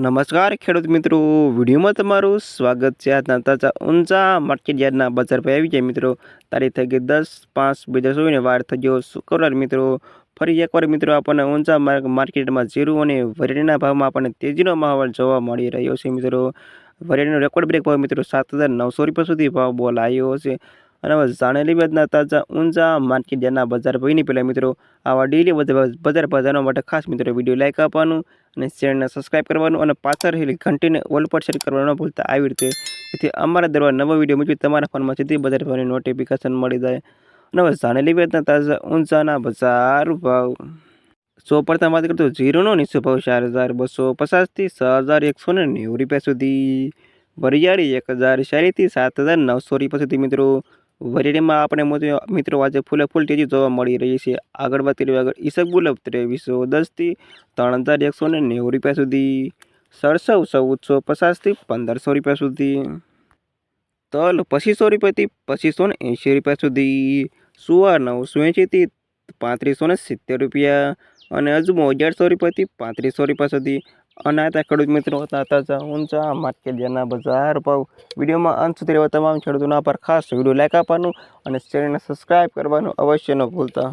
નમસ્કાર, ખેડૂત મિત્રો. વિડીયોમાં તમારું સ્વાગત છે આજના તાજા ઊંચા માર્કેટ યાર્ડના બજાર પર. આવી જાય મિત્રો, તારીખ થઈ ગઈ દસ પાંચ બે હજાર ચોવીસને વાર થઈ ગયો શુક્રવાર મિત્રો. ફરી એકવાર મિત્રો, આપણને ઊંચા માર્ક- માર્કેટમાં જીરું અને વરેડીના ભાવમાં આપણને તેજીનો માહોલ જોવા મળી રહ્યો છે મિત્રો. વરેડીનો રેકોર્ડ બ્રેક ભાવ મિત્રો સાત હજાર નવસો રૂપિયા સુધી ભાવ બોલાયો છે. અને જાણેલી બાદના તાજા ઊંચા માર્કેટ યાર્ડના બજાર ભાઈની પહેલાં મિત્રો, આવા ડેલી બજાર બજાર ભાવ માટે ખાસ મિત્રો વીડિયો લાઇક આપવાનું અને ચેનલને સબસ્ક્રાઇબ કરવાનું અને પાછળ રહેલી ઘંટીને ઓલ પર સેટ કરવાનું ન ભૂલતા આવી રીતે. જેથી અમારા દરવા નવો વીડિયો મૂકી તમારા ફોનમાં સીધી બજાર ભાવની નોટિફિકેશન મળી જાય. અને જાણેલી વેતના તાજા ઊંચાના બજાર ભાવ. સો પ્રથમ વાત કરતો જીરોનો નીચો ભાવ ચાર હજાર બસો પચાસથી છ હજાર એકસો ને નેવું રૂપિયા સુધી. વરિયાળી એક હજાર ચાલીસથી સાત હજાર નવસો રૂપિયા સુધી મિત્રો. વરેડીમાં આપણે મિત્રો આજે ફૂલે ફૂલ તેજી જોવા મળી રહી છે. આગળ વધતી રહ્યું આગળ ઈસક ગુલાબ ત્રેવીસો દસથી ત્રણ હજાર એકસો ને નેવું રૂપિયા સુધી સરસવ ચૌદસો પચાસથી પંદરસો રૂપિયા સુધી, તલ પચીસો રૂપિયાથી પચીસો ને એંશી રૂપિયા સુધી સુવા નવસો એંશીથી પાંત્રીસો ને સિત્તેર રૂપિયા અને અજમો અગિયારસો રૂપિયાથી પાંત્રીસો રૂપિયા સુધી અને આ ખેડૂત મિત્રો હતા તાજા ઊંચા માર્કેટ જેના બજાર ભાવ વિડીયોમાં અંત સુધી રહેવા તમામ ખેડૂતોના પર ખાસ વીડિયો લાઈક આપવાનું અને ચેનલને સબસ્ક્રાઈબ કરવાનું અવશ્ય ન ભૂલતા.